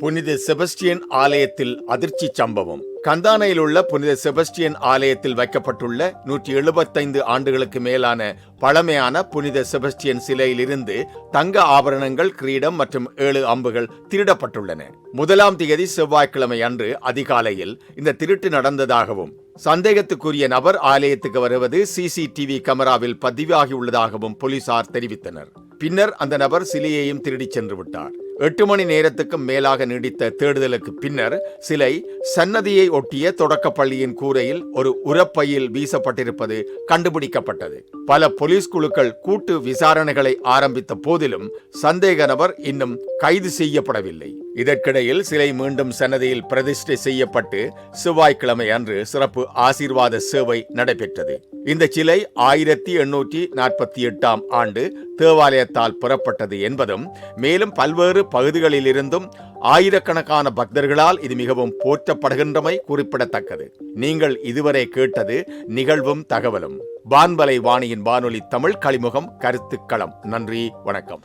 புனித செபஸ்டியன் ஆலயத்தில் அதிர்ச்சி சம்பவம். கந்தானையில் உள்ள புனித செபஸ்டியன் ஆலயத்தில் வைக்கப்பட்டுள்ள நூற்றி எழுபத்தைந்து ஆண்டுகளுக்கு மேலான பழமையான புனித செபஸ்டியன் சிலையிலிருந்து தங்க ஆபரணங்கள் கிரீடம் மற்றும் ஏழு அம்புகள் திருடப்பட்டுள்ளன. முதலாம் தேதி செவ்வாய்க்கிழமை அன்று அதிகாலையில் இந்த திருட்டு நடந்ததாகவும் சந்தேகத்துக்குரிய நபர் ஆலயத்துக்கு வருவது சிசிடிவி கேமராவில் பதிவாகியுள்ளதாகவும் போலீசார் தெரிவித்தனர். பின்னர் அந்த நபர் சிலையையும் திருடிச் சென்று விட்டார். எட்டு மணி நேரத்துக்கும் மேலாக நீடித்த தேடுதலுக்கு பின்னர் சிலை சன்னதியை ஒட்டிய தொடக்கப் பள்ளியின் கூரையில் ஒரு உரப்பையில் வீசப்பட்டிருப்பது கண்டுபிடிக்கப்பட்டது. பல போலீஸ் குழுக்கள் கூட்டு விசாரணைகளை ஆரம்பித்த போதிலும் சந்தேக நபர் இன்னும் கைது செய்யப்படவில்லை. இதற்கிடையில் சிலை மீண்டும் சன்னதியில் பிரதிஷ்டை செய்யப்பட்டு செவ்வாய்க்கிழமை அன்று சிறப்பு ஆசீர்வாத சேவை நடைபெற்றது. இந்த சிலை ஆயிரத்தி எண்ணூற்றி நாற்பத்தி எட்டாம் ஆண்டு தேவாலயத்தால் புறப்பட்டது என்பதும் மேலும் பல்வேறு பகுதிகளிலிருந்தும் ஆயிரக்கணக்கான பக்தர்களால் இது மிகவும் போற்றப்படுகின்றமை குறிப்பிடத்தக்கது. நீங்கள் இதுவரை கேட்டது நிகழ்வும் தகவலும். வான்வலை வாணியின் வானொலி தமிழ் கலிமுகம் கருத்துக்களம். நன்றி வணக்கம்.